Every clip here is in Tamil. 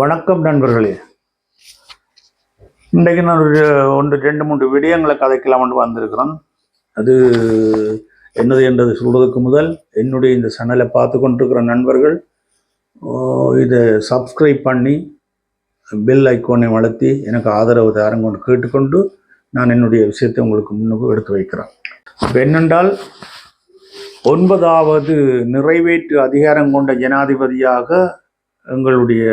வணக்கம் நண்பர்களே. இன்றைக்கு நான் ஒரு ஒன்று ரெண்டு மூன்று விடயங்களை கதைக்கலாம்னு வந்திருக்கிறேன் அது என்னது என்றது சொல்வதற்கு முதல் என்னுடைய இந்த சேனலை பார்த்து கொண்டிருக்கிற நண்பர்கள் இதை சப்ஸ்கிரைப் பண்ணி பெல் ஐக்கோனை வளர்த்தி எனக்கு ஆதரவு தாருங்கன்னு கேட்டுக்கொண்டு நான் என்னுடைய விஷயத்தை உங்களுக்கு முன்னுக்கு எடுத்து வைக்கிறேன். இப்போ என்னென்றால் ஒன்பதாவது நிறைவேற்று அதிகாரம் கொண்ட ஜனாதிபதியாக எங்களுடைய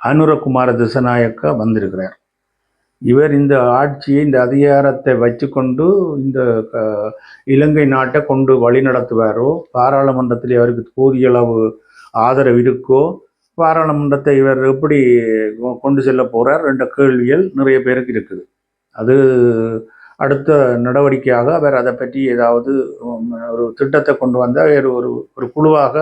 அனுரகுமார திசநாயக்கா வந்திருக்கிறார். இவர் இந்த ஆட்சியை இந்த அதிகாரத்தை வச்சுக்கொண்டு இந்த க- இலங்கை நாட்டை கொண்டு வழி நடத்துவாரோ பாராளுமன்றத்தில் அவருக்கு போதிய அளவு ஆதரவு இருக்கோ பாராளுமன்றத்தை இவர் எப்படி கொ- கொண்டு செல்ல போகிறார் என்ற கேள்விகள் நிறைய பேருக்கு இருக்குது. அது அடுத்த நடவடிக்கையாக அவர் அதை பற்றி ஏதாவது ஒரு திட்டத்தை கொண்டு வந்தால் வேறு ஒரு ஒரு குழுவாக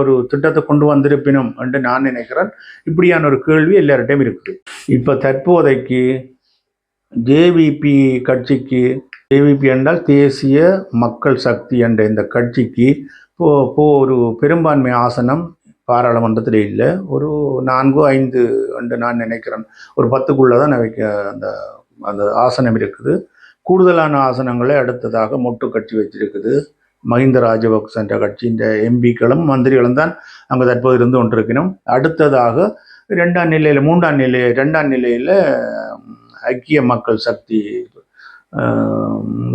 ஒரு திட்டத்தை கொண்டு வந்திருப்பினும் என்று நான் நினைக்கிறேன். இப்படியான ஒரு கேள்வி எல்லார்ட்டையும் இருக்குது. இப்போ தற்போதைக்கு ஜேவிபி கட்சிக்கு ஜேவிபி என்றால் தேசிய மக்கள் சக்தி என்ற இந்த கட்சிக்கு இப்போ போ ஒரு பெரும்பான்மை ஆசனம் பாராளுமன்றத்தில் இல்லை. ஒரு நான்கு ஐந்து என்று நான் நினைக்கிறேன். ஒரு பத்துக்குள்ளே தான் வைக்க அந்த அந்த ஆசனம் இருக்குது. கூடுதலான ஆசனங்களை அடுத்ததாக மொட்டு கட்சி வச்சிருக்குது மஹிந்த ராஜபக்ச என்ற கட்சியின் எம்பிக்களும் மந்திரிகளும் தான் அங்கே தற்போது இருந்து கொண்டிருக்கணும் அடுத்ததாக ரெண்டாம் நிலையில் மூன்றாம் நிலை ரெண்டாம் நிலையில் ஐக்கிய மக்கள் சக்தி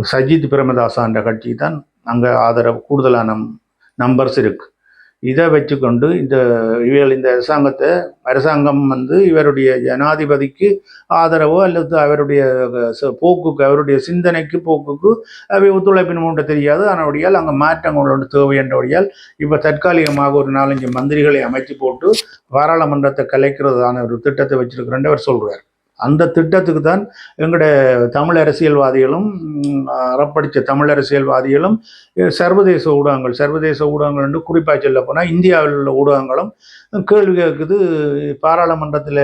சஜித் பிரேமதாசா என்ற கட்சி தான் அங்கே ஆதரவு கூடுதலான நம்பர்ஸ் இருக்குது இதை வச்சுக்கொண்டு இந்த இவர்கள் இந்த அரசாங்கத்தை அரசாங்கம் வந்து இவருடைய ஜனாதிபதிக்கு ஆதரவோ அல்லது அவருடைய ச- போக்குக்கு அவருடைய சிந்தனைக்கு போக்குக்கு அவை ஒத்துழைப்பின் மூன்று தெரியாது. ஆனால் அங்கே மாற்றங்கள் ஒன்று தேவை என்றபடியால் இப்போ தற்காலிகமாக ஒரு நாலஞ்சு மந்திரிகளை அமைச்சு போட்டு பாராளுமன்றத்தை கலைக்கிறதான ஒரு திட்டத்தை வச்சிருக்கிறேன் அவர் சொல்கிறார் அந்த திட்டத்துக்கு தான் எங்களுடைய தமிழ் அரசியல்வாதிகளும் அறப்படித்த தமிழ் அரசியல்வாதிகளும் சர்வதேச ஊடகங்கள் சர்வதேச ஊடகங்கள் என்று குறிப்பாக சொல்ல போனால் இந்தியாவில் உள்ள ஊடகங்களும் கேள்வி கேட்குது பாராளுமன்றத்தில்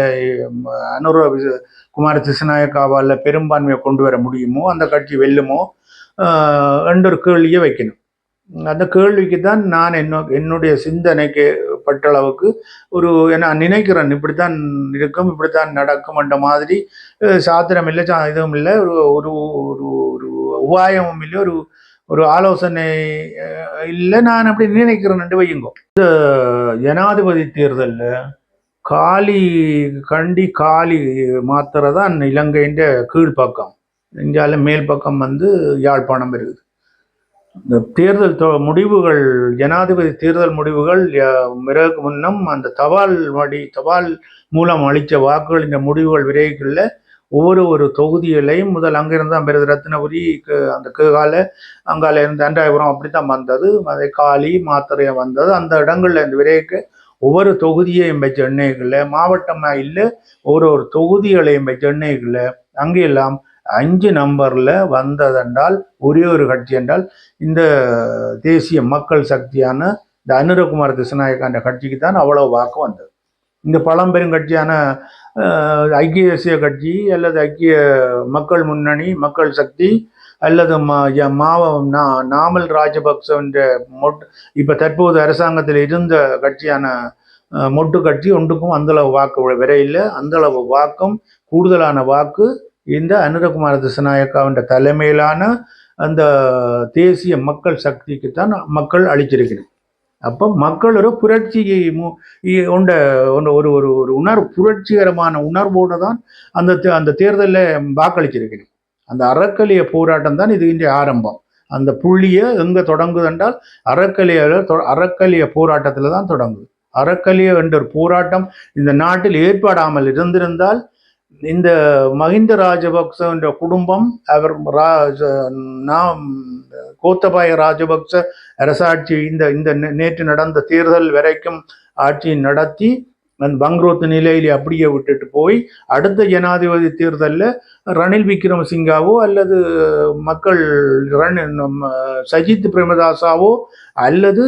அனுர வி- குமார திசநாயக்காவால் பெரும்பான்மையை கொண்டு வர முடியுமோ அந்த கட்சி வெல்லுமோ என்ற ஒரு கேள்வியை வைக்கணும். அந்த கேள்விக்கு தான் நான் என்ன என்னுடைய சிந்தனைக்கு பட்ட அளவுக்கு ஒரு நான் நினைக்கிறேன். இப்படித்தான் இருக்கும் இப்படித்தான் நடக்கும் என்ற மாதிரி சாத்திரம் இல்லை சா இதுவும் இல்லை. ஒரு ஒரு ஒரு ஒரு உபாயமும் இல்லை ஒரு ஒரு ஆலோசனை இல்லை. நான் அப்படி நினைக்கிறேன் வையுங்கோ. இந்த ஜனாதிபதி தேர்தலில் காலி கண்டி காலி மாத்திரதான் இலங்கையின் கீழ்ப்பக்கம். இந்தியாவில் மேல் பக்கம் வந்து யாழ்ப்பாணம் இருக்குது. இந்த தேர்தல் தொ- முடிவுகள் ஜனாதிபதி தேர்தல் முடிவுகள் பிறகு முன்னம் அந்த தபால் வழி தபால் மூலம் அளித்த வாக்குகளின் முடிவுகள் விரைவில் ஒவ்வொரு ஒரு தொகுதிகளையும் முதல் அங்கிருந்தான் பிறகு ரத்னபுரி அந்த கேகால அங்கால இருந்து அண்டாயபுரம் அப்படித்தான் வந்தது. அதை காலி மாத்திரையை வந்தது. அந்த இடங்கள்ல இந்த விரைவுக்கு ஒவ்வொரு தொகுதியையும் வச்ச எண்ணெய்களில் மாவட்டமாக இல்லை ஒரு ஒரு தொகுதிகளையும் வச்ச எண்ணெய்களில் அங்கெல்லாம் அஞ்சு நம்பரில் வந்ததென்றால் ஒரே ஒரு கட்சி என்றால் இந்த தேசிய மக்கள் சக்தியான இந்த அனுரகுமார் திசநாயக்கான கட்சிக்கு தான் அவ்வளோ வாக்கு வந்தது. இந்த பழம்பெரும் கட்சியான ஐக்கிய தேசிய கட்சி அல்லது ஐக்கிய மக்கள் முன்னணி மக்கள் சக்தி அல்லது மா- மாவ நா- நாமல் ராஜபக்ச என்ற மொட் இப்போ தற்போது அரசாங்கத்தில் இருந்த கட்சியான மொட்டு கட்சி ஒன்றுக்கும் அந்தளவு வாக்கு விரையில் அந்தளவு வாக்கும் கூடுதலான வாக்கு இந்த அனுரகுமார திசநாயக்காவின் தலைமையிலான அந்த தேசிய மக்கள் சக்திக்கு தான் மக்கள் அளிச்சிருக்கிறது அப்போ மக்கள் ஒரு புரட்சி ஒன்ற உண்ட ஒரு ஒரு ஒரு உணர்வு புரட்சிகரமான உணர்வோடு தான் அந்த தே- அந்த தேர்தலில் வாக்களிச்சிருக்கிறேன் அந்த அறக்கலிய போராட்டம் தான் இது இன்றைய ஆரம்பம். அந்த புள்ளியை எங்கே தொடங்குது என்றால் அறக்கலிய அறக்கலிய போராட்டத்தில் தான் தொடங்குது. அறக்கலிய என்ற ஒரு போராட்டம் இந்த நாட்டில் ஏற்படாமல் இருந்திருந்தால் இந்த மஹிந்த ராஜபக்ச குடும்பம் அவர் ரா- நாம் கோத்தபாய ராஜபக்ச அரசாட்சி இந்த இந்த நேற்று நடந்த தேர்தல் வரைக்கும் ஆட்சி நடத்தி அந்த பங்க்ரோத் நிலையிலே அப்படியே விட்டுட்டு போய் அடுத்த ஜனாதிபதி தேர்தலில் ரணில் விக்ரமசிங்காவோ அல்லது மக்கள் ரன் சஜித் பிரேமதாசாவோ அல்லது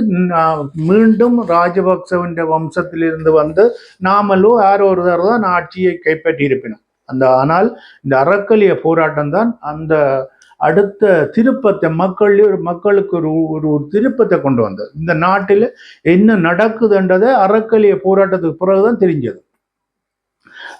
மீண்டும் ராஜபக்சவின் வம்சத்திலிருந்து வந்து நாமலோ யாரோ ஒருவர் தான் ஆட்சியை கைப்பற்றி இருப்பினோம் அந்த ஆனால் இந்த அறக்கலிய போராட்டம் தான் அந்த அடுத்த திருப்பத்தை மக்கள் மக்களுக்கு ஒரு ஒரு ஒரு திருப்பத்தை கொண்டு வந்தது. இந்த நாட்டில் என்ன நடக்குதுன்றதை அறக்கலிய போராட்டத்துக்கு பிறகுதான் தெரிஞ்சது.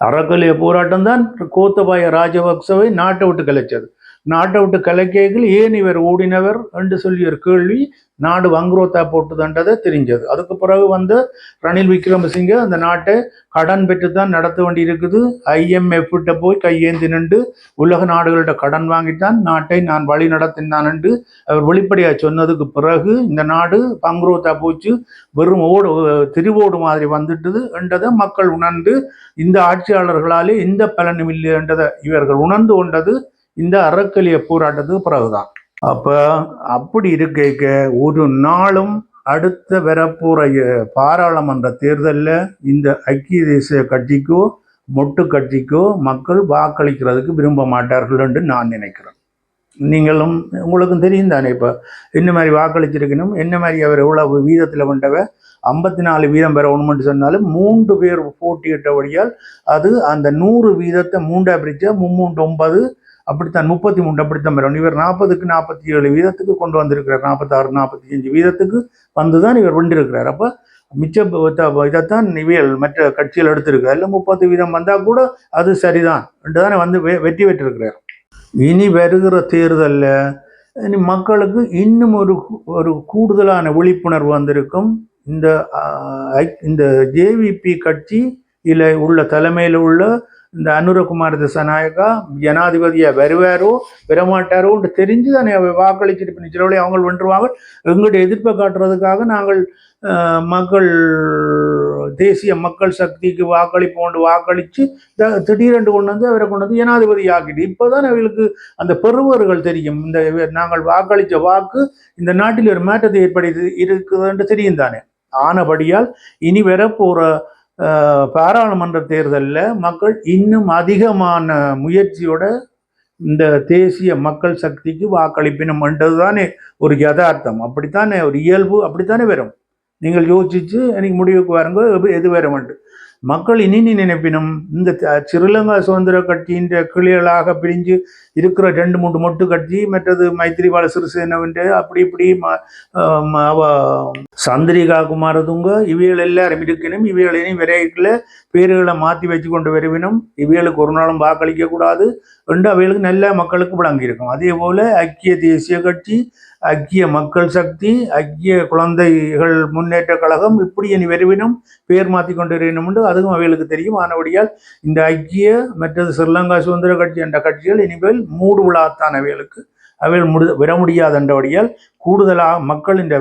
அறக்கலிய போராட்டம் தான் கோத்தபாய ராஜபக்சவை நாட்டை விட்டு கலைச்சது நாட்டை விட்டு கலைக்கைகள் ஏன் இவர் ஓடினவர் என்று சொல்லி ஒரு கேள்வி நாடு வங்குரோத்தா போட்டுதுன்றதை தெரிஞ்சது. அதுக்கு பிறகு வந்து ரணில் விக்ரமசிங்க அந்த நாட்டை கடன் பெற்று தான் நடத்த வேண்டி இருக்குது ஐஎம்எஃப்கிட்ட போய் கையேந்தி நின்று உலக நாடுகள்கிட்ட கடன் வாங்கித்தான் நாட்டை நான் வழி நடத்தினான் என்று அவர் வெளிப்படையாக சொன்னதுக்கு பிறகு இந்த நாடு பங்குரோத்தா போச்சு வெறும் ஓடு திருவோடு மாதிரி வந்துட்டுது என்றதை மக்கள் உணர்ந்து இந்த ஆட்சியாளர்களாலே எந்த பலனும் இல்லை என்றதை இவர்கள் உணர்ந்து கொண்டது இந்த அறக்கலிய போராட்டத்துக்கு பிறகுதான். அப்ப அப்படி இருக்க ஒரு நாளும் அடுத்த வரப்போற பாராளுமன்ற தேர்தலில் இந்த ஐக்கிய தேசிய கட்சிக்கோ மொட்டு கட்சிக்கோ மக்கள் வாக்களிக்கிறதுக்கு விரும்ப மாட்டார்கள் என்று நான் நினைக்கிறேன். நீங்களும் உங்களுக்கும் தெரியும் தானே இப்போ என்ன மாதிரி வாக்களிச்சிருக்கணும் என்ன மாதிரி அவர் எவ்வளவு வீதத்தில் வந்தவ ஐம்பத்தி நாலு வீதம் பெறணும்னு சொன்னாலும் மூன்று பேர் போட்டியிட்டபடியால் அது அந்த நூறு வீதத்தை மூண்டா பிரிச்சா மும்மூன்று ஒன்பது அப்படித்தான் முப்பத்தி மூன்று அப்படித்தான் வரும் இவர் நாற்பதுக்கு நாற்பத்தி ஏழு வீதத்துக்கு கொண்டு வந்திருக்கிறார். நாற்பத்தாறு நாற்பத்தி அஞ்சு வீதத்துக்கு வந்து தான் இவர் வென்றிருக்கிறார் அப்போ மிச்ச இதைத்தான் இவியல் மற்ற கட்சிகள் எடுத்திருக்கு அதில் முப்பது வீதம் வந்தால் கூட அது சரிதான். என்று தானே வந்து வெ- வெற்றி பெற்றிருக்கிறார். இனி வருகிற தேர்தலில் இனி மக்களுக்கு இன்னும் ஒரு ஒரு கூடுதலான விழிப்புணர்வு வந்திருக்கும். இந்த ஐ- இந்த ஜேவிபி கட்சி இல்லை உள்ள தலைமையில் உள்ள இந்த அனுரகுமார் திசநாயகா ஜனாதிபதியை வருவாரோ வரமாட்டாரோன்ட்டு தெரிஞ்சு தானே அவ வாக்களிச்சிட்டு இப்போ நிச்சயம் அவங்க வென்றுவாங்க எங்களுடைய எதிர்ப்பை காட்டுறதுக்காக நாங்கள் மக்கள் தேசிய மக்கள் சக்திக்கு வாக்களிப்போண்டு வாக்களித்து திடீரென்று கொண்டு வந்து அவரை கொண்டு வந்து ஜனாதிபதி ஆக்கிட்டு இப்போதான் அவர்களுக்கு அந்த பெறுவர்கள் தெரியும். இந்த நாங்கள் வாக்களித்த வாக்கு இந்த நாட்டில் ஒரு மாற்றத்தை ஏற்படுத்தி இருக்குதுன்னு தெரியும் தானே ஆனபடியால் இனி வரப்போகிற பாராளுமன்ற தேர்தலில் மக்கள் இன்னும் அதிகமான முயற்சியோட இந்த தேசிய மக்கள் சக்திக்கு வாக்களிப்பினம் என்றதுதானே ஒரு யதார்த்தம். அப்படித்தானே ஒரு இயல்பு? அப்படித்தானே வரும். நீங்கள் யோசிச்சு எனக்கு முடிவுக்கு வாருங்க எது- எது வருமென்று மக்கள் இனி நீ நினைப்பினும் இந்த சிறிலங்கா சுதந்திர கட்சியின் கிளிகளாக பிரிஞ்சு இருக்கிற ரெண்டு மூன்று மொட்டு கட்சி மற்றது மைத்திரிபால சிறிசேனவிൻ്റെ அப்படி இப்படி அவ சந்திரிகா குமாரதுங்க இவைகள் எல்லாரும் இருக்கணும் இவைகள் இனி விரைவில் பேர்களை மாற்றி வச்சு கொண்டு வருவினும் இவைகளுக்கு ஒரு நாளும் வாக்களிக்க கூடாது. என்று அவைகளுக்கு நல்ல மக்களுக்கு விளங்கியிருக்கும். அதே போல ஐக்கிய தேசிய கட்சி ஐக்கிய மக்கள் சக்தி ஐக்கிய குழந்தைகள் முன்னேற்ற கழகம் இப்படி இனி வருவினும் பேர் மாற்றி கொண்டு வரணும் என்று அதுவும் அவைகளுக்கு தெரியும். ஆனபடியால் இந்த ஐக்கிய மற்றது ஸ்ரீலங்கா சுதந்திர கட்சி என்ற கட்சிகள் இனிமேல் மூடு விழாத்தான் அவைகளுக்கு. அவைகள் முடி வர முடியாதென்றபடியால் கூடுதலாக மக்கள் இந்த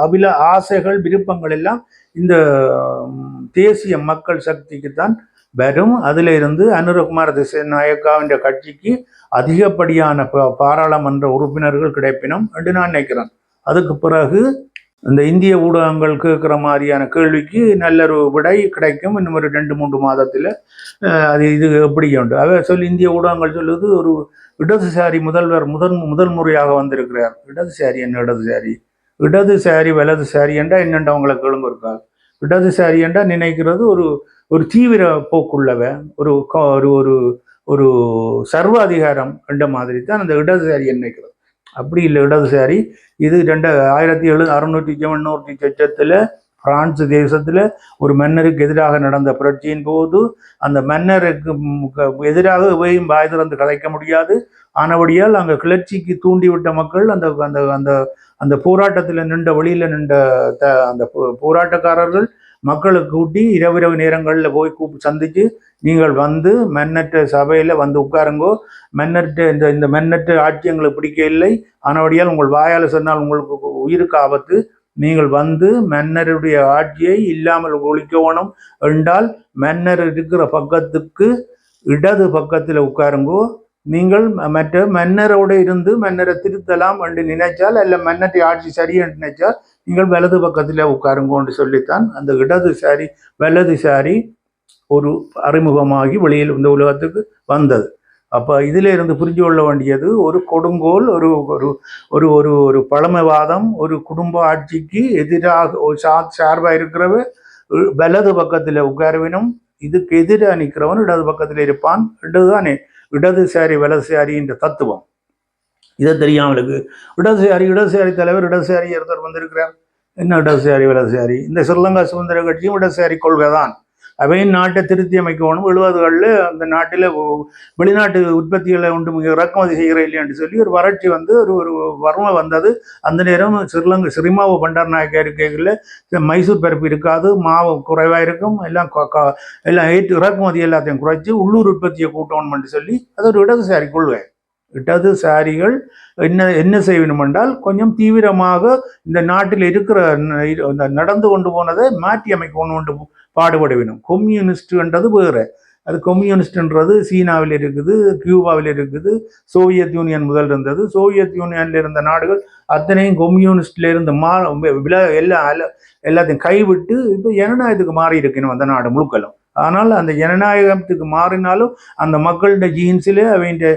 அபில ஆசைகள் விருப்பங்கள் எல்லாம் இந்த தேசிய மக்கள் சக்திக்குத்தான் வரும். அதில் இருந்து அனுரகுமார் திசநாயக்காவின் கட்சிக்கு அதிகப்படியான பா- பாராளுமன்ற உறுப்பினர்கள் கிடைப்பினும் என்று நான் நினைக்கிறேன். அதுக்கு பிறகு இந்த இந்திய ஊடகங்கள் கேட்குற மாதிரியான கேள்விக்கு நல்லொரு விடை கிடைக்கும். இன்னும் ஒரு ரெண்டு மூன்று மாதத்தில் அது இது எப்படி உண்டு? அவை சொல்லி இந்திய ஊடகங்கள் சொல்லுது ஒரு இடதுசாரி முதல்வர் முதன் முதல் முறையாக வந்திருக்கிறார். இடதுசாரி என்ன இடதுசாரி? இடதுசாரி வலதுசாரி என்றால் என்னென்று அவங்களை கேளுங்க இருக்கா இடதுசாரி என்றால் நினைக்கிறது ஒரு ஒரு தீவிர போக்குள்ளவன் ஒரு க- ஒரு ஒரு ஒரு சர்வாதிகாரம் என்ற மாதிரி தான் அந்த இடதுசாரி நினைக்கிறது அப்படி இல்லை இடதுசாரி இது ரெண்டு ஆயிரத்தி எழு அறுநூற்றி தொண்ணூற்றி சொச்சத்தில் பிரான்ஸ் தேசத்தில் ஒரு மன்னருக்கு எதிராக நடந்த புரட்சியின் போது அந்த மன்னருக்கு எதிராக எவையும் வாய் திறந்து கலைக்க முடியாது. ஆனபடியால் அங்கே கிளர்ச்சிக்கு தூண்டிவிட்ட மக்கள் அந்த அந்த அந்த அந்த போராட்டத்தில் நின்ற வழியில் நின்ற த அந்த போ- போராட்டக்காரர்கள் மக்களை கூட்டி இரவு இரவு நேரங்களில் போய் கூப்பி சந்தித்து நீங்கள் வந்து மென்னற்ற சபையில் வந்து உட்காருங்கோ. மென்னற்ற இந்த இந்த மென்னற்ற ஆட்சி எங்களுக்கு பிடிக்கவில்லை ஆனபடியால் உங்கள் வாயால் சொன்னால் உங்களுக்கு உயிருக்கு ஆபத்து. நீங்கள் வந்து மன்னருடைய ஆட்சியை இல்லாமல் ஒழிக்கணும் என்றால் மன்னர் இருக்கிற பக்கத்துக்கு இடது பக்கத்தில் உட்காருங்கோ. நீங்கள் மற்ற மன்னரோடு இருந்து மன்னரை திருத்தலாம் என்று நினைச்சால் அல்ல மன்னத்தை ஆட்சி சரி என்று நினைச்சால் நீங்கள் வலது பக்கத்தில் உட்காருங்கோன்னு சொல்லித்தான் அந்த இடதுசாரி வலதுசாரி ஒரு அறிமுகமாகி வெளியில் இந்த உலகத்துக்கு வந்தது. அப்போ இதில் இருந்து புரிஞ்சு கொள்ள வேண்டியது ஒரு கொடுங்கோல் ஒரு ஒரு ஒரு ஒரு ஒரு பழமைவாதம் ஒரு குடும்ப ஆட்சிக்கு எதிராக ஒரு சா சார்பாக இருக்கிறவ வலது பக்கத்தில் உட்காரவினும் இதுக்கு எதிராக நிற்கிறவன் இடது பக்கத்தில் இருப்பான். இடதுதானே இடதுசாரி வலதுசாரி என்ற தத்துவம். இதை தெரியாமலுக்கு இடதுசாரி இடதுசாரி தலைவர் இடதுசாரி ஒருத்தர் வந்திருக்கிறார். என்ன இடதுசாரி வலதுசாரி? இந்த ஸ்ரீலங்கா சுதந்திர கட்சியும் இடதுசாரி கொள்கை தான் அவையும் நாட்டை திருத்தி அமைக்கணும். எழுபதுகளில் அந்த நாட்டில் வெளிநாட்டு உற்பத்திகளை உண்டு மிக இறக்குமதி செய்கிற இல்லையான்னு சொல்லி ஒரு வறட்சி வந்து ஒரு ஒரு வறுமை வந்தது. அந்த நேரம் ஸ்ரீலங்கா ஸ்ரீமாவு பண்டார் நாயக்கா இருக்கைகளில் மைசூர் பருப்பு இருக்காது மாவு குறைவாக இருக்கும் எல்லாம் எல்லாம் ஏற்று இறக்குமதி எல்லாத்தையும் குறைச்சி உள்ளூர் உற்பத்தியை கூட்டணும்னு சொல்லி அது ஒரு இடதுசாரி கொள்கை. இடதுசாரிகள் என்ன என்ன செய்யணும் என்றால் கொஞ்சம் தீவிரமாக இந்த நாட்டில் இருக்கிற இந்த நடந்து கொண்டு போனதை மாற்றி அமைக்கணும் என்று பாடுபட வேணும் கொம்யூனிஸ்ட்ன்றது வேறு. அது கம்யூனிஸ்ட்ன்றது சீனாவில் இருக்குது கியூபாவில் இருக்குது சோவியத் யூனியன் முதல் இருந்தது. சோவியத் யூனியனில் இருந்த நாடுகள் அத்தனையும் கொம்யூனிஸ்ட்ல இருந்து மா வில எல்லா எல்லாத்தையும் கைவிட்டு இப்போ ஜனநாயகத்துக்கு மாறி இருக்கணும் அந்த நாடு முழுக்கலும். ஆனால் அந்த ஜனநாயகத்துக்கு மாறினாலும் அந்த மக்களுடைய ஜீன்ஸில் அவங்க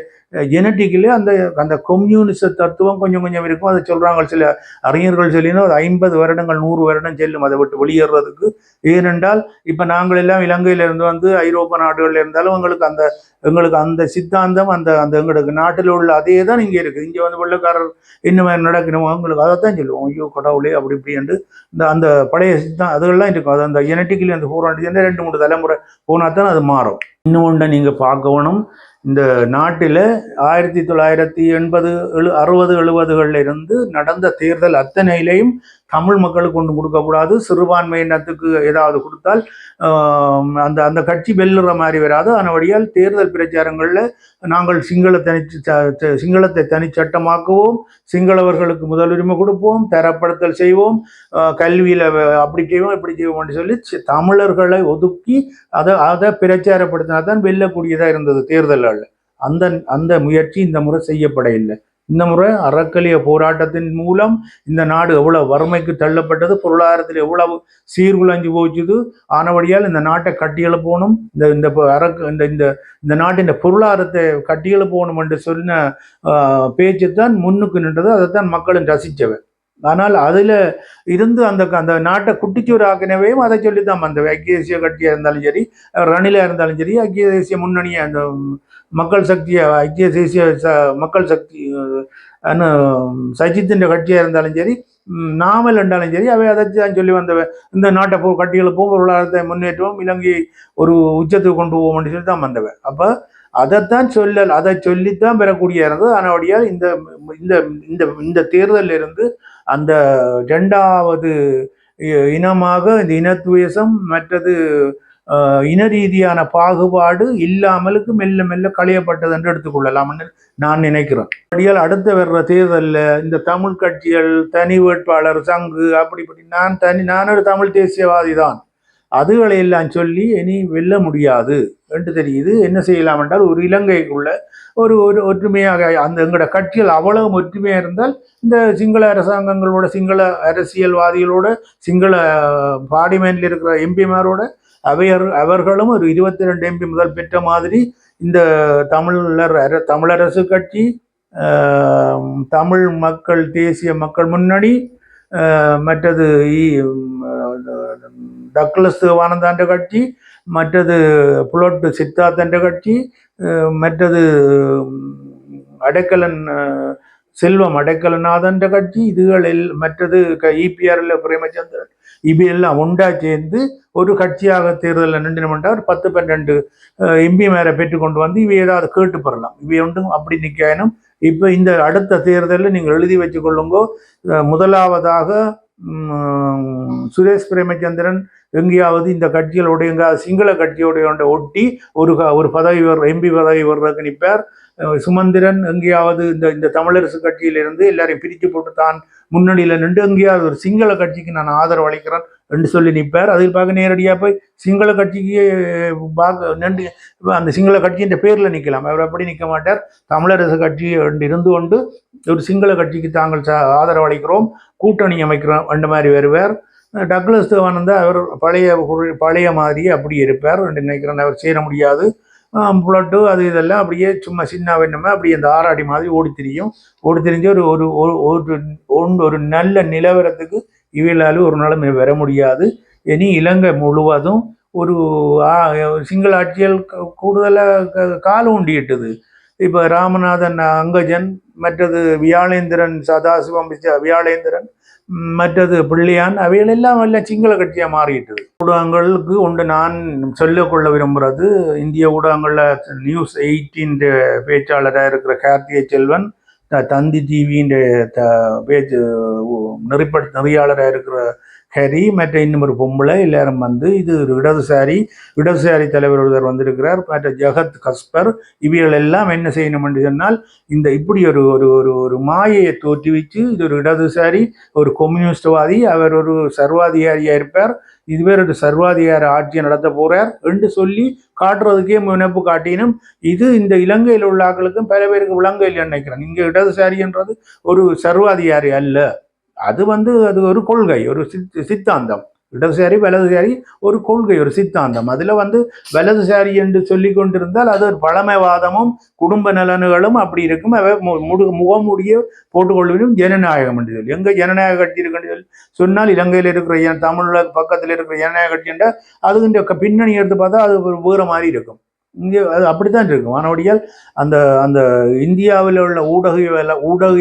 ஜெனட்டிக்கிலே அந்த அந்த கொம்யூனிச தத்துவம் கொஞ்சம் கொஞ்சம் இருக்கும். அதை சொல்கிறாங்க சில அறிஞர்கள் சொல்லினா ஒரு ஐம்பது வருடங்கள் நூறு வருடம் செல்லும். அதை விட்டு வெளியேறதுக்கு. ஏனென்றால் இப்போ நாங்கள் எல்லாம் இலங்கையில இருந்து வந்து ஐரோப்பா நாடுகளில் இருந்தாலும் எங்களுக்கு அந்த எங்களுக்கு அந்த சித்தாந்தம் அந்த அந்த எங்களுக்கு நாட்டில் உள்ள அதே தான் இங்கே இருக்குது இங்கே வந்து வெள்ளக்காரர் இன்னும் மாதிரி நடக்கணும் அவங்களுக்கு அதை தான் சொல்லுவோம். ஐயோ கடவுளே அப்படி இப்படி என்று இந்த அந்த பழைய சித்தம் அதெல்லாம் இருக்கும் அது அந்த ஜெனட்டிக்கலி அந்த ஃபோர் ஹண்ட்ரட் ரெண்டு மூணு தலைமுறை போனால் தான் அது மாறும். இன்னும் ஒன்றை நீங்கள் பார்க்கணும் இந்த நாட்டில் ஆயிரத்தி தொள்ளாயிரத்தி எண்பது எழு அறுபது எழுபதுகளில் இருந்து நடந்த தேர்தல் அத்தனையிலையும் தமிழ் மக்களுக்கு ஒன்று கொடுக்கக்கூடாது. சிறுபான்மையினத்துக்கு ஏதாவது கொடுத்தால் அந்த அந்த கட்சி வெல்லுற மாதிரி வராது. அதன் தேர்தல் பிரச்சாரங்களில் நாங்கள் சிங்கள தனி சிங்களத்தை தனிச்சட்டமாக்குவோம் சிங்களவர்களுக்கு முதலுரிமை கொடுப்போம். தரப்படுத்தல் செய்வோம். கல்வியில் அப்படி செய்வோம் இப்படி செய்வோம்னு சொல்லி தமிழர்களை ஒதுக்கி அதை அதை பிரச்சாரப்படுத்தினா தான் வெல்லக்கூடியதாக இருந்தது தேர்தல்களில். அந்த அந்த முயற்சி இந்த முறை செய்யப்பட இல்லை இந்த முறை அறக்கலிய போராட்டத்தின் மூலம் இந்த நாடு எவ்வளவு வறுமைக்கு தள்ளப்பட்டது பொருளாதாரத்தில் எவ்வளவு சீர்குலைஞ்சு போச்சுது ஆனபடியால் இந்த நாட்டை கட்டியெழுப்பணும் இந்த இந்த ப- அரக்கு இந்த இந்த இந்த நாட்டின் பொருளாதாரத்தை கட்டியெழுப்பணும் என்று சொன்ன ஆஹ், பேச்சு தான் முன்னுக்கு நின்றது அதைத்தான் மக்களும் ரசித்தவை. ஆனால் அதில் இருந்து அந்த அந்த நாட்டை குட்டிச்சோறு ஆக்கினவையும் அதை சொல்லி தான் அந்த ஐக்கிய தேசிய கட்சியாக இருந்தாலும் சரி ரணிலாக இருந்தாலும் சரி ஐக்கிய தேசிய முன்னணியை அந்த மக்கள் சக்தி ஐக்கிய தேசிய ச- மக்கள் சக்தி சஜித்தின் கட்சியாக இருந்தாலும் சரி நாமல் என்றாலும் சரி அவை அதை தான் சொல்லி வந்தவ. இந்த நாட்டை போ கட்டிகளுக்கும் பொருளாதாரத்தை முன்னேற்றுவோம் இலங்கையை ஒரு உச்சத்துக்கு கொண்டு போவோம்னு சொல்லி தான் வந்தவை. அப்போ அதைத்தான் சொல்லல் அதை சொல்லித்தான் பெறக்கூடிய இருந்தது. ஆனபடியால் இந்த இந்த இந்த இந்த தேர்தலில் இருந்து அந்த ரெண்டாவது இ- இனமாக இந்த இனத்துவேசம் மற்றது இன ரீதியான பாகுபாடு இல்லாமலுக்கு மெல்ல மெல்ல களையப்பட்டது என்று எடுத்துக்கொள்ளலாம்னு நான் நினைக்கிறேன். அப்படியால் அடுத்த வர்ற தேர்தலில் இந்த தமிழ் கட்சிகள் தனி வேட்பாளர் சங்கு அப்படி இப்படி நான் தனி நான் ஒரு தமிழ் தேசியவாதி தான். அதுகளை எல்லாம் சொல்லி இனி வெல்ல முடியாது என்று தெரியுது. என்ன செய்யலாம் என்றால் ஒரு இலங்கைக்குள்ள ஒரு ஒரு ஒற்றுமையாக அந்த எங்களோட கட்சிகள் அவ்வளவு ஒற்றுமையாக இருந்தால் இந்த சிங்கள அரசாங்கங்களோட சிங்கள அரசியல்வாதிகளோட சிங்கள பார்லிமெண்ட்ல இருக்கிற எம்பிமாரோட அவையர் அவர்களும் ஒரு இருபத்தி ரெண்டு எம்பி முதல் பெற்ற மாதிரி இந்த தமிழர் தமிழரசு கட்சி தமிழ் மக்கள் தேசிய மக்கள் முன்னணி மற்றது இ- டக்ளஸ் தேவானந்தாண்ட கட்சி மற்றது புலோட்டு சித்தார்த்தண்ட கட்சி மற்றது அடைக்கலன் செல்வம் அடைக்கலநாதன்ற கட்சி இதுகளில் மற்றது இபிஆர்ல பிரேமச்சந்திரன். இவையெல்லாம் ஒன்றா சேர்ந்து ஒரு கட்சியாக தேர்தலில் நின்று ஒரு பத்து பன்னெண்டு எம்பி மேலே பெற்றுக்கொண்டு வந்து இவை ஏதாவது கேட்டு பெறலாம். இவை ஒன்றும் அப்படி நிற்கணும் இப்போ இந்த அடுத்த தேர்தலில் நீங்கள் எழுதி வச்சுக்கொள்ளுங்கோ முதலாவதாக சுரேஷ் பிரேமச்சந்திரன் எங்கேயாவது இந்த கட்சிகளோட எங்கேயாவது சிங்கள கட்சியோடைய ஒட்டி ஒரு ஒரு பதவி வர்ற எம்பி பதவி வர்றதுக்கு நிற்பார் சுமந்திரன் எங்கேயாவது இந்த இந்த தமிழரசு கட்சியிலிருந்து எல்லாரையும் பிரித்து போட்டு தான் முன்னணியில் நின்று எங்கேயாவது ஒரு சிங்கள கட்சிக்கு நான் ஆதரவு அளிக்கிறேன் என்று சொல்லி நிற்பார். அதில் பார்க்க நேரடியாக போய் சிங்கள கட்சிக்கு பார்க்க நின்று அந்த சிங்கள கட்சியின் பேரில் நிற்கலாம். அவர் அப்படி நிற்க மாட்டார். தமிழரசு கட்சி என்று இருந்து கொண்டு ஒரு சிங்கள கட்சிக்கு தாங்கள் ச- ஆதரவு அளிக்கிறோம். கூட்டணி அமைக்கிறோம் அந்த மாதிரி வருவார். டக்ளஸ் தேவானந்தா அவர் பழைய குரு- பழைய மாதிரியே அப்படி இருப்பார் நினைக்கிறேன். அவர் சேர முடியாது. ப்ளட்டு அது இதெல்லாம் அப்படியே சும்மா சின்ன வேணுமே அப்படியே அந்த ஆறாடி மாதிரி ஓடி திரியும். ஓடி திரிஞ்சு ஒரு ஒரு ஒரு ஒரு ஒன்று- ஒரு நல்ல நிலவரத்துக்கு இவையிலாலும் ஒரு நாளும் வர முடியாது. இனி இலங்கை முழுவதும் ஒரு ஆ, சிங்கள ஆட்சிகள் கூடுதலாக காலம் உண்டியிட்டது இப்போ ராமநாதன் அங்கஜன் மற்றது வியாழேந்திரன் சதாசிவம் வியாழேந்திரன் மற்றது பிள்ளையான் அவைகள் எல்லாம் எல்லாம் சிங்கள கட்சியாக மாறிட்டது. ஊடகங்களுக்கு ஒன்று நான் சொல்லிக்கொள்ள விரும்புகிறது இந்திய ஊடகங்களில் நியூஸ் எயிட்டின் பேச்சாளராக இருக்கிற கார்த்திகை செல்வன் த- தந்தி டிவியின் பேச்சு நெறிப்பட நெறியாளராக இருக்கிற ஹெரி மற்ற இன்னும் ஒரு பொம்பளை எல்லாரும் வந்து இது ஒரு இடதுசாரி இடதுசாரி தலைவர் ஒருவர் வந்திருக்கிறார் மற்ற ஜெகத் கஸ்பர் இவைகள் எல்லாம் என்ன செய்யணும் என்று சொன்னால் இந்த இப்படி ஒரு ஒரு ஒரு ஒரு மாயையை தோற்றுவிச்சு இது ஒரு இடதுசாரி ஒரு கம்யூனிஸ்ட்வாதி அவர் ஒரு சர்வாதிகாரியாக இருப்பார் இதுவே ஒரு சர்வாதிகார ஆட்சியை நடத்த போகிறார் என்று சொல்லி காட்டுறதுக்கே முனைப்பு காட்டினும் இது இந்த இலங்கையில் உள்ள ஆட்களுக்கும் பல பேருக்கு விளங்க இல்லைன்னு நினைக்கிறேன். இங்கே இடதுசாரின்றது ஒரு சர்வாதிகாரி அல்ல. அது வந்து அது ஒரு கொள்கை ஒரு சித் சித்தாந்தம். இடதுசாரி வலதுசாரி ஒரு கொள்கை ஒரு சித்தாந்தம். அதில் வந்து வலதுசாரி என்று சொல்லி கொண்டிருந்தால் அது ஒரு பழமைவாதமும் குடும்ப நலன்களும் அப்படி இருக்கும். அவை மு- முடு முகமூடிய போட்டுக்கொள்வதும் ஜனநாயகம் என்று சொல்லி. எங்கே ஜனநாயக கட்சி இருக்குன்னு சொல்லி சொன்னால் இலங்கையில் இருக்கிற என் தமிழ்ல பக்கத்தில் இருக்கிற ஜனநாயக கட்சி என்றால் அதுகின்ற பின்னணி எடுத்து பார்த்தா அது ஒரு வேற மாதிரி இருக்கும். இங்கே அது அப்படித்தான் இருக்கும். ஆனபடியால் அந்த அந்த இந்தியாவில் உள்ள ஊடகவியல ஊடக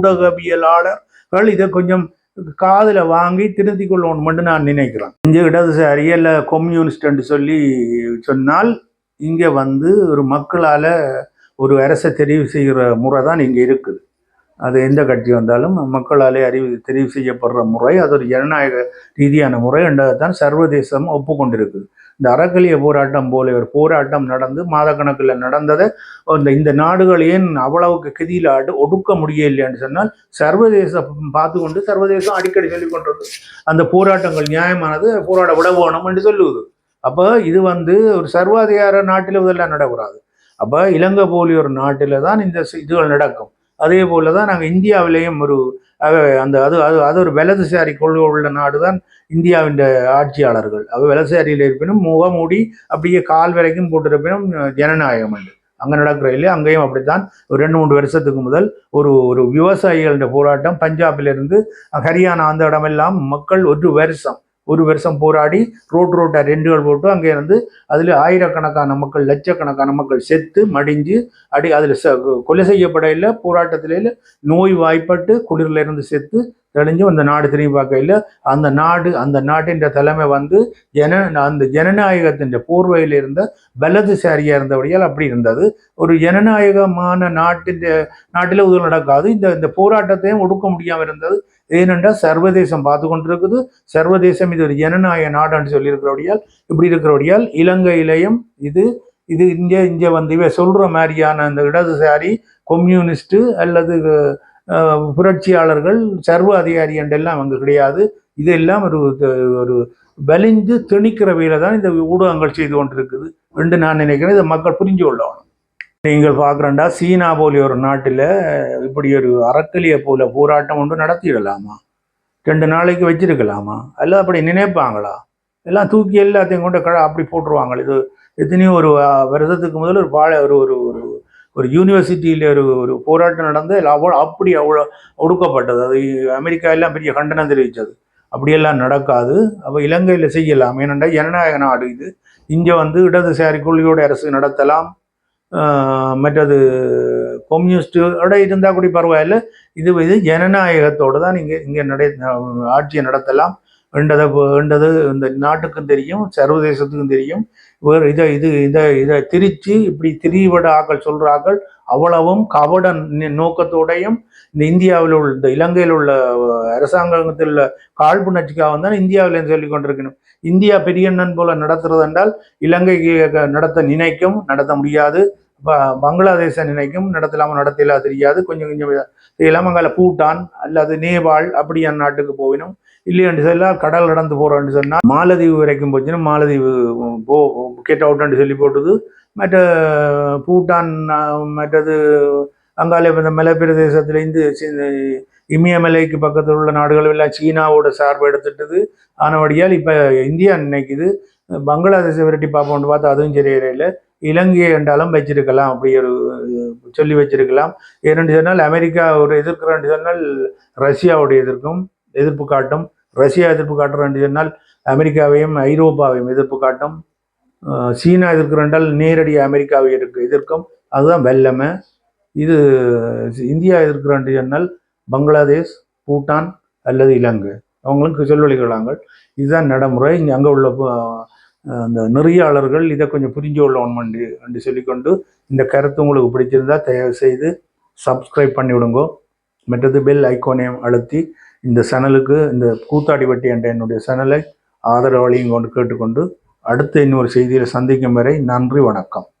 ஊடகவியலாளர் இதை கொஞ்சம் காதில் வாங்கி திருத்தி கொள்ளணும் மட்டும் நான் நினைக்கிறேன். இங்கே இடதுசாரி இல்லை கம்யூனிஸ்ட் சொல்லி சொன்னால் இங்கே வந்து ஒரு மக்களால் ஒரு அரசை தெரிவு செய்கிற முறை தான் இங்கே இருக்குது. அது எந்த கட்சி வந்தாலும் மக்களாலே அறிவு தெரிவு செய்யப்படுற முறை அது ஒரு ஜனநாயக ரீதியான முறை என்றதான் சர்வதேசம் ஒப்புக்கொண்டிருக்குது. இந்த அறக்கலிய போராட்டம் போல ஒரு போராட்டம் நடந்து மாதக்கணக்கில் நடந்ததை இந்த இந்த நாடுகள் ஏன் அவ்வளவுக்கு கதியில் அடு ஒடுக்க முடியலையான்னு சொன்னால் சர்வதேசம் பார்த்து கொண்டு சர்வதேசம் அடிக்கடி சொல்லிக் கொண்டிருக்கு அந்த போராட்டங்கள் நியாயமானது போராட விட வேணும் என்று சொல்லுவது. அப்போ இது வந்து ஒரு சர்வாதிகார நாட்டில் இதெல்லாம் நடக்கூடாது. அப்போ இலங்கை போலி ஒரு நாட்டில் தான் இந்த இதுகள் நடக்கும். அதே போல தான் நாங்கள் இந்தியாவிலேயும் ஒரு அந்த அது அது அது ஒரு வலதுசாரி கொள்கை உள்ள நாடு தான் இந்தியாவின் ஆட்சியாளர்கள். அவ வலதுசாரியில் இருப்பினும் முகமூடி அப்படியே கால் வரைக்கும் போட்டிருப்பினும் ஜனநாயகம் உண்டு. அங்கே நடக்கிற இல்லையா? அங்கேயும் அப்படித்தான். ஒரு ரெண்டு மூன்று வருஷத்துக்கு முதல் ஒரு ஒரு விவசாயிகளின் போராட்டம் பஞ்சாபிலிருந்து ஹரியானா அந்த இடமெல்லாம் மக்கள் ஒரு வருஷம் ஒரு வருஷம் போராடி ரோட் ரோட்டை ரெண்டுகள் போட்டு அங்கே இருந்து அதில் ஆயிரக்கணக்கான மக்கள் லட்சக்கணக்கான மக்கள் செத்து மடிஞ்சு அடி அதில் ச கொலை செய்யப்படையில் போராட்டத்தில் நோய் வாய்ப்பட்டு குளிரில் இருந்து செத்து தெளிஞ்சு அந்த நாடு திரும்பி பார்க்கையில் அந்த நாடு அந்த நாட்டின் தலைமை வந்து ஜன அந்த ஜனநாயகத்தின் போர்வையில் இருந்த வலதுசாரியாக இருந்தபடியால் அப்படி இருந்தது. ஒரு ஜனநாயகமான நாட்டின் நாட்டில் உதவி நடக்காது. இந்த இந்த போராட்டத்தையும் ஒடுக்க முடியாமல் இருந்தது. ஏனென்றால் சர்வதேசம் பார்த்து கொண்டிருக்குது சர்வதேசம் இது ஒரு ஜனநாயக நாடுன்னு சொல்லியிருக்கிறபடியால் இப்படி இருக்கிறபடியால் இலங்கையிலையும் இது இது இங்கே இங்கே வந்து இவ சொல்கிற மாதிரியான அந்த இடதுசாரி கம்யூனிஸ்ட்டு அல்லது புரட்சியாளர்கள் சர்வ அதிகாரி என்றெல்லாம் அங்கே கிடையாது. இதெல்லாம் ஒரு ஒரு வலிஞ்சு திணிக்கிற வேலை தான் இந்த ஊடகங்கள் செய்து கொண்டிருக்குது என்று நான் நினைக்கிறேன். இதை மக்கள் புரிஞ்சு கொள்ளணும். நீங்கள் பார்க்குறண்டா சீனா போல ஒரு நாட்டில் இப்படி ஒரு அறக்கலியை போல போராட்டம் ஒன்று நடத்திடலாமா? ரெண்டு நாளைக்கு வச்சிருக்கலாமா? அல்ல அப்படி நினைப்பாங்களா? எல்லாம் தூக்கி எல்லாத்தையும் கொண்டு கழ அப்படி போட்டுருவாங்க இது எத்தனையோ ஒரு வருஷத்துக்கு முதல்ல ஒரு பாழ ஒரு ஒரு ஒரு ஒரு யூனிவர்சிட்டியில் ஒரு ஒரு போராட்டம் நடந்து அவ்வளோ அப்படி அவ்வளோ ஒடுக்கப்பட்டது. அது அமெரிக்கா எல்லாம் பெரிய கண்டனம் தெரிவித்தது. அப்படியெல்லாம் நடக்காது. அப்போ இலங்கையில் செய்யலாம். ஏனென்றால் ஜனநாயக நாடு இது. இங்கே வந்து இடதுசாரி கொள்கையோட அரசு நடத்தலாம். மற்றது கம்யூனிஸ்டோட இருந்தால் கூட பரவாயில்ல. இது இது ஜனநாயகத்தோடு தான் இங்கே இங்கே நடை ஆட்சியை நடத்தலாம் என்றதை என்றது இந்த நாட்டுக்கும் தெரியும் சர்வதேசத்துக்கும் தெரியும். வேறு இதை இது இதை இதை திரிச்சு இப்படி திரிவிட ஆக்கள் சொல்கிற ஆக்கள் அவ்வளவும் கபட நி- நோக்கத்தோடையும் இந்த இந்தியாவில் உள்ள இந்த இலங்கையில் உள்ள அரசாங்கத்தில் உள்ள காழ்ப்புணர்ச்சிக்காக தான் இந்தியாவிலேருந்து சொல்லி கொண்டிருக்கணும். இந்தியா பெரியண்ணன் போல நடத்துறது என்றால் இலங்கைக்கு நடத்த நினைக்கும் நடத்த முடியாது. பங்களாதேச நினைக்கும் நடத்தலாமல் நடத்தலாம் தெரியாது. கொஞ்சம் கொஞ்சம் செய்யலாம் அங்கால பூட்டான் அல்லது நேபாள் அப்படி என் நாட்டுக்கு போவினோம் இல்லையென்று சொன்னால் கடல் நடந்து போகிறோன்னு சொன்னால் மாலதீவு வரைக்கும் போச்சுன்னா மாலதீவு போ கெட் அவுட்னு சொல்லி போட்டுது. மற்ற பூட்டான் மற்றது அங்காலே இந்த மலை பிரதேசத்துலேருந்து இமயமலைக்கு பக்கத்தில் உள்ள நாடுகள் எல்லாம் சீனாவோட சார்பு எடுத்துட்டது. ஆனபடியால் இப்போ இந்தியா நினைக்குது. பங்களாதேஷை விரட்டி பார்ப்போம்னு பார்த்தா அதுவும் சரியில்லை இலங்கையை என்றாலும் வச்சிருக்கலாம் அப்படி ஒரு சொல்லி வச்சிருக்கலாம். ஏனென்று சொன்னால் அமெரிக்கா ஒரு எதிர்க்கிறேன்னு சொன்னால் ரஷ்யாவுடைய எதிர்க்கும் எதிர்ப்பு காட்டும். ரஷ்யா எதிர்ப்பு காட்டுறேன்னு சொன்னால் அமெரிக்காவையும் ஐரோப்பாவையும் எதிர்ப்பு காட்டும். சீனா எதிர்க்கிறேன்றால் நேரடி அமெரிக்காவை எதிர்க்கும். அதுதான் வெள்ளமை இது இந்தியா இருக்கிற சொன்னால் பங்களாதேஷ் பூட்டான் அல்லது இலங்கை. அவங்களுக்கு செல்வழிகளாங்கள் இதுதான் நடைமுறை. இங்கே அங்கே உள்ள அந்த நெறியாளர்கள் இதை கொஞ்சம் புரிஞ்சு கொள்ளணும் என்று என்று சொல்லிக்கொண்டு இந்த கருத்து உங்களுக்கு பிடிச்சிருந்தா தயவு செய்து சப்ஸ்கிரைப் பண்ணி விடுங்கோ மற்றது பெல் ஐக்கோனையும் அழுத்தி இந்த சேனலுக்கு இந்த கூத்தாடி வட்டி என்ற என்னுடைய சேனலை ஆதரவழியும் கொண்டு கேட்டுக்கொண்டு அடுத்த இன்னொரு செய்தியில் சந்திக்கும் வரை நன்றி வணக்கம்.